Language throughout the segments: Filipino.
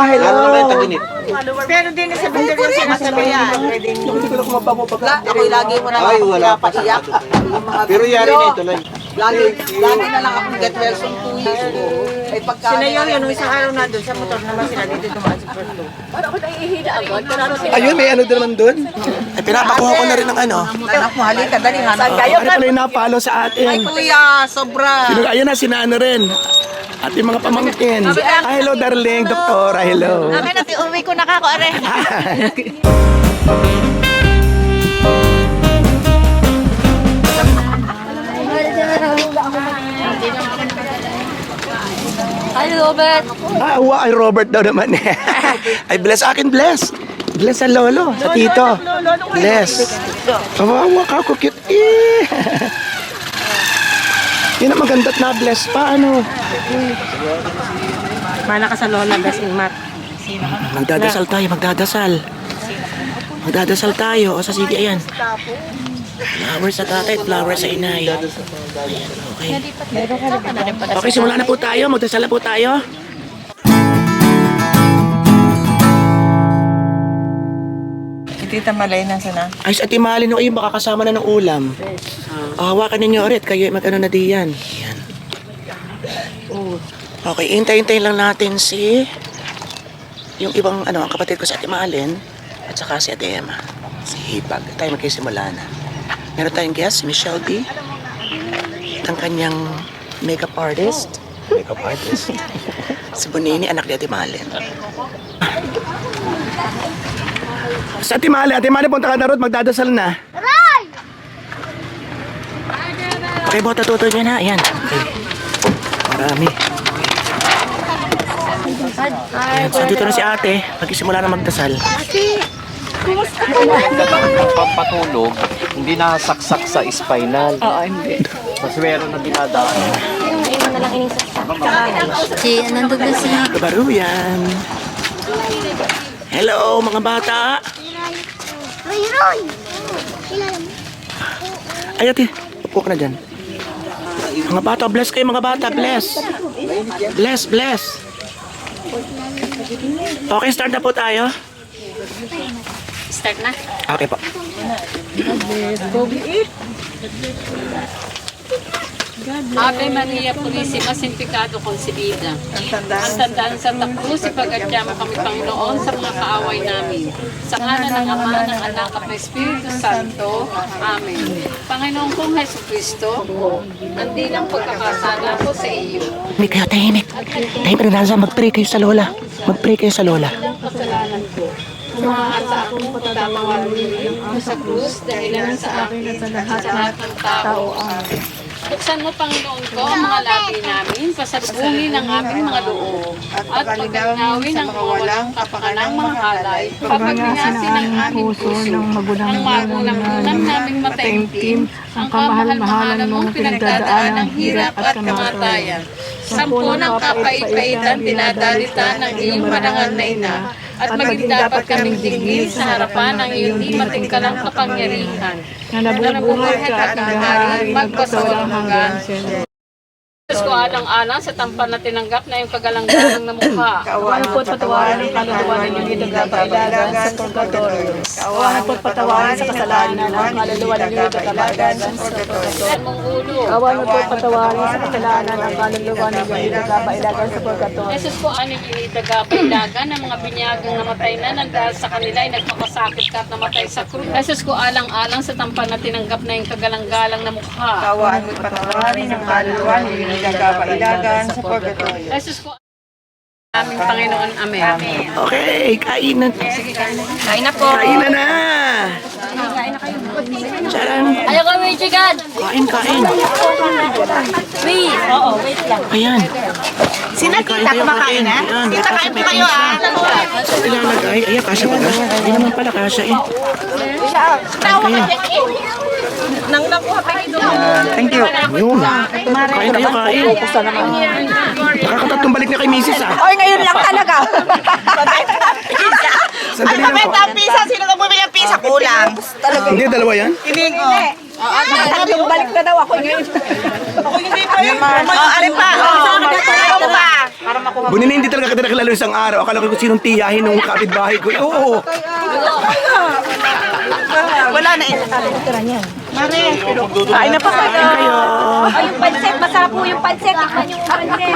Ah, hello. Lalo na kayo taginit. Pero din sa bundok yung sinasabayan. Hindi ko lang kumapamo pag... Ako'y lagi mo na Ay, lang wala pa sa paiyak. Pero yari na ito lang. Lagi, lagi na lang akong get well soon two years ago. Ay pagka... Sila yun, yun, isang araw na doon, sa motor naman sila dito dumaan sa Puerto. Ayun, may ano din naman doon. Ay, pinapakuha ko na rin ng ano. Anak mo, halika, dali, hanap. Ano pala yung napalo sa Ay, atin. kuya, sobra. Ayun na, sinano rin. At yung mga pamangkin. Ah, hello, darling. Doktora, hello. Akin natin, uwi ko na kako, are. Hi, Robert. Ah, wa, ay Robert daw naman. ay, bless akin, bless. Bless sa lolo, sa tito. Bless. Kawawa ka, cute. Eh. Yun ang maganda't na bless pa, ano. Mana ka sa lola, best in math. Magdadasal tayo, magdadasal. Magdadasal tayo. O sa sige, ayan. Flowers sa tatay, flowers sa inay. Ayan, okay. Okay, simula na po tayo. Magdasal na po tayo. Tita Malay, nasa na? Ay, sa timali nung kayo makakasama na ng ulam. Ah, hawakan ninyo ulit. Kayo mag-ano na diyan. Okay, hintay-hintayin lang natin si yung ibang ano, ang kapatid ko si Ate Malen at saka si Ate Emma. Si Hipag. Tayo magkisimula na. Meron tayong guest, si Michelle B. At ang kanyang makeup artist. Makeup artist. si Bonini, anak ni Ate Malen. Sa Ate Malen, Ate Malen, punta ka na roon, magdadasal na. Okay, bota tuto niya na. Ayan. Okay. Marami. Ayan, so dito na si ate. Magsisimula na magdasal. Ang pampatulog, hindi nasaksak sa spinal. Oo, hindi. Mas meron na dinadaan. Si, nandun na si... Kabaruyan. Hello, mga bata. Ay, ate. Upo ka na dyan. Mga bata, bless kayo mga bata. Bless. Bless, bless. Okay, start na po tayo. Start na. Okay po. Ave Maria Purísima, Sintikado Concebida. Ang tandaan sa takbo, si pagadya mo kami Panginoon sa mga kaaway namin. Sa ngalan ng Ama, ng Anak at ng Espiritu Santo. Amen. Panginoon kong Heso Kristo, hindi lang pagkakasala ko sa iyo. Hindi kayo tahimik. Tahimik na nasa. Mag-pray kayo sa lola. Mag-pray kayo sa lola. Ang kasalanan ko. Tumaan sa akong pagtatawa ninyo sa krus dahil sa akin at sa lahat ng tao. Amen. Buksan mo, Panginoon ko, ang mga labi namin, pasalubungin ang aming mga loob, at pagkakawin ang mga walang kapakanang mga halay, papagbinasin ang aming puso, ang magulang-gulang naming mataimtim, ang kamahal-mahalan mong pinagdadaan ng hirap at kamatayan. Sampo ng kapait-paitan, tinadalita ng iyong marangal na. ina, at maging dapat kaming digil sa harapan ng iyong di matingkalang kapangyarihan, na nabubuhay at kakahari, magpasawalang hanggan. Diyos ko alang-alang sa tampan na tinanggap na yung kagalang-galang na mukha. Kawan po patawaran ng kaluluwa ninyo dito kapailagan sa purgatorio. Kawan po patawaran sa kasalanan ng kaluluwa ninyo dito kapailagan sa purgatorio. At mong ulo. Kawan po patawaran sa kasalanan ng kaluluwa ninyo dito kapailagan sa purgatorio. Jesus ko ani ginitaga pailagan ng mga binyagang namatay na nang dahil sa kanila ay nagpakasakit ka at namatay sa krus. Jesus ko alang-alang sa tampan na tinanggap na yung kagalang-galang na mukha. Kawan po patawaran ng kaluluwa ninyo dito kapailagan sa purgatorio. Jesus ko aming Panginoon. Amen. Okay, kain na. Kain na po. Kain na na. Charan. Ayaw Michigan! Kain, kain. Wait! Oo, wait lang. Ayan. Sina tita kumakain na? Ayan. Tita kain po kayo ah. Ilalagay. Ayan, kasya pa ba? Hindi naman pala kasya eh. Kain. Nang nakuha pa doon. Thank you. Yun. Kain tayo, kain. Nakakatatlong balik na kay Mrs. ah. Oy, ngayon lang talaga. Sandali lang po. ang pisa? Sino ka bumili ng pisa? Kulang. Hindi, dalawa yan? Hindi ko. Tatlong balik na daw ako ngayon. Ako hindi pa yun. Oh, alin pa? Oh, ako pa. Bunina hindi talaga kita nakilala isang araw. Akala ko kung sinong tiyahin ng kapitbahay ko. Oo. Wala na eh. Kain na pa kayo. Ay, yung pancet, masarap po yung pancet. Tikman yung pancet.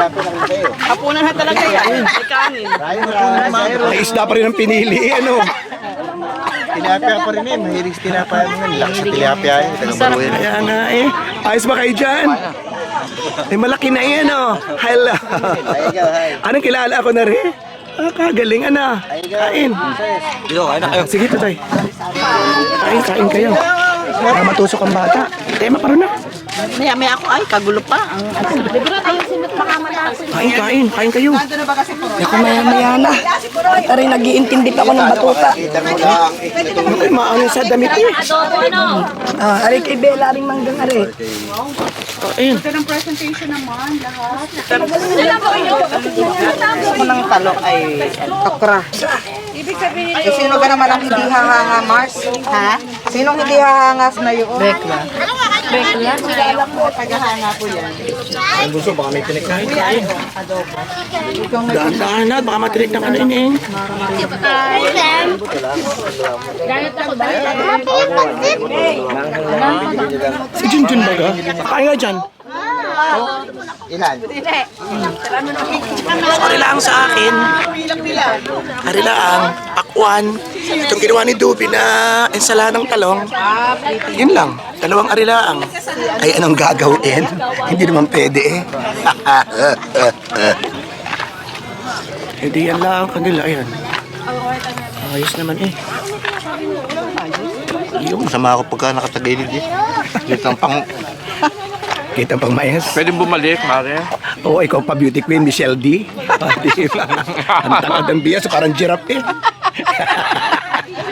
Hapunan na talaga yan. May kanin. May isda pa rin ang pinili. Ano? Tilapia pa rin eh. Mahilig sa tilapia mo. Laki sa tilapia yun. Taga-baruyan. Kaya nga eh. Ayos ba kayo dyan? Eh, malaki na yan, oh. Hello. Anong kilala ako na rin? Ah, kagaling, ano? Kain. Dito, kain na kayo. Sige, tatay. Kain, kain kayo. Para matusok ang bata. Tema pa rin na. Maya maya ako, ay, kagulo pa. Ang Kain, kain. Kain kayo. Ako maya-maya na. At rin nag-iintindi pa ako ng batuta. Ay, maano sa damit eh. Ano? Ah, ari kay Bella, aring manggang ari. Kain. Gusto ng talong ay okra. Ibig sabihin eh, sino ka naman ang hindi hahanga, Mars? Ha? Sinong hindi hahanga na yun? Bekla. Bekla? Alam mo, tagahanga ko yan. Daan-daan na. Baka matirik ng ano ini. Si Junjun ba ka? Kain nga dyan. Ilan? Sorry lang sa akin. Ari lang, pakwan. Itong ginawa ni Dubi na ensaladang talong. Yun lang, dalawang arilaang. Ay, anong gagawin? Hindi naman pwede eh. Hindi yan lang kanila, ayan. Ayos naman eh. Yung masama ako pagka nakatagilid eh. Dito ang pang... Kita pang mayas. Pwede bumalik, Mare. Oo, ikaw pa beauty queen, Michelle D. Ah, di ba? Ang tangad ng biya, so parang giraffe eh.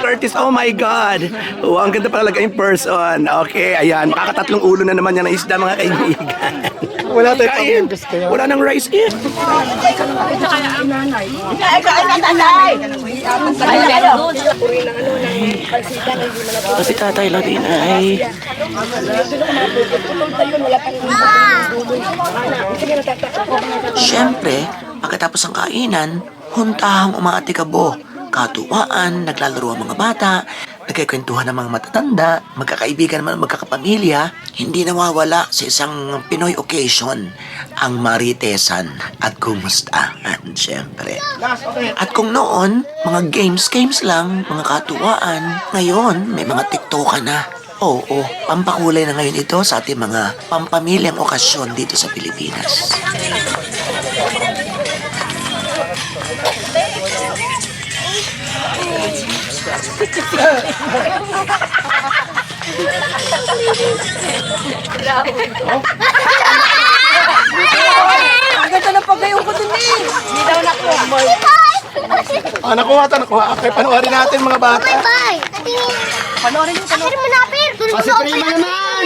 Curtis, oh my God! Oh, ang ganda pala in person. Okay, ayan. Makakatatlong ulo na naman yan ng isda, mga kaibigan. Wala tayo kain. Wala nang rice eh. Kasi tatay Ladin ay Siyempre, pagkatapos ng kainan, huntahang umaatikabo. Katuwaan, naglalaro ang mga bata, nagkikwentuhan ng mga matatanda, magkakaibigan naman, magkakapamilya. Hindi nawawala sa isang Pinoy occasion ang maritesan at kumustahan, siyempre. At kung noon, mga games-games lang, mga katuwaan, ngayon, may mga tiktokan na. Oo, pampakulay na ngayon ito sa ating mga pampamilyang okasyon dito sa Pilipinas. Ah, nakuha ta, nakuha. Okay, panoorin natin mga bata. Bye! Panoorin mo, panoorin mo na, Apir! Tulog Kasi prima naman!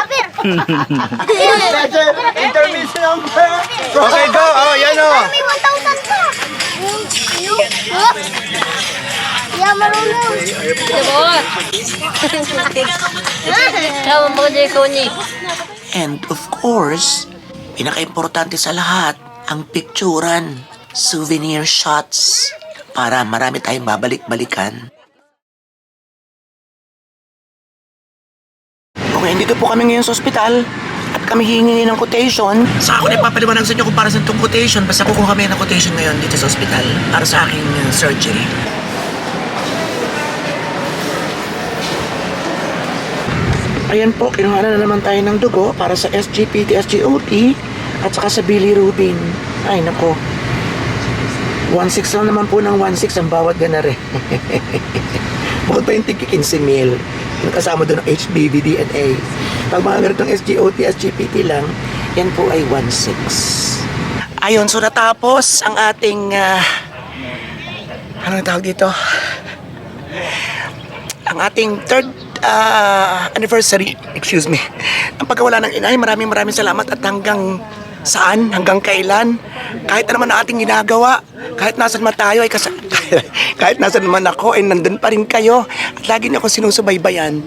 Apir! Intermission number! Okay, go! Oh, yan o! May 1,000 pa! Yeah, marunong! Tama mo, Jekoni. And of course, pinaka-importante sa lahat, ang picturan, souvenir shots, para marami tayong babalik-balikan. Okay, dito po kami ngayon sa ospital at kami hihingi ng quotation. Sa ako na ipapaliwanag sa inyo kung para sa itong quotation. Basta kukuha kami ng quotation ngayon dito sa ospital para sa aking uh, surgery. Ayan po, kinuha na naman tayo ng dugo para sa SGPT, SGOT at saka sa bilirubin. Ay, nako. 1.6 lang naman po ng 1.6 ang bawat ganare. Bukod pa yung tig 15 mil. Yung kasama doon ang HBV, DNA. Pag mga ganitong SGOT, SGPT lang, yan po ay 1.6. Ayun, so natapos ang ating, ah, ano tawag dito? Ang ating third ah, anniversary, excuse me, ang pagkawala ng inay, maraming maraming salamat at hanggang saan, hanggang kailan, kahit ano man ating ginagawa, kahit nasan man tayo, ay kas kahit nasan man ako, ay nandun pa rin kayo. At lagi niyo ako sinusubaybayan.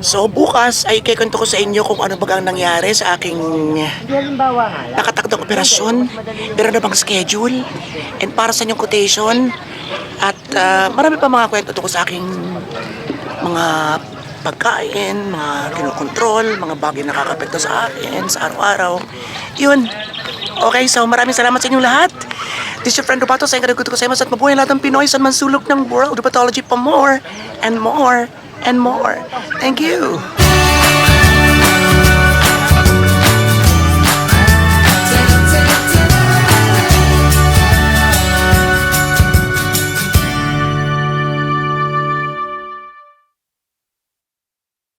So bukas ay kikwento ko sa inyo kung ano bagang nangyari sa aking nakatakdang operasyon. Meron na bang schedule? And para sa inyong quotation. At ah, marami pa mga kwento tungkol sa aking mga pagkain, mga kinokontrol, mga bagay na nakakapekto sa akin sa araw-araw. Yun. Okay, so maraming salamat sa inyong lahat. This is your friend Robato. Sa ko sa at mabuhay lahat ng Pinoy sa mansulok ng world. Rheumatology pa more and more and more. Thank you.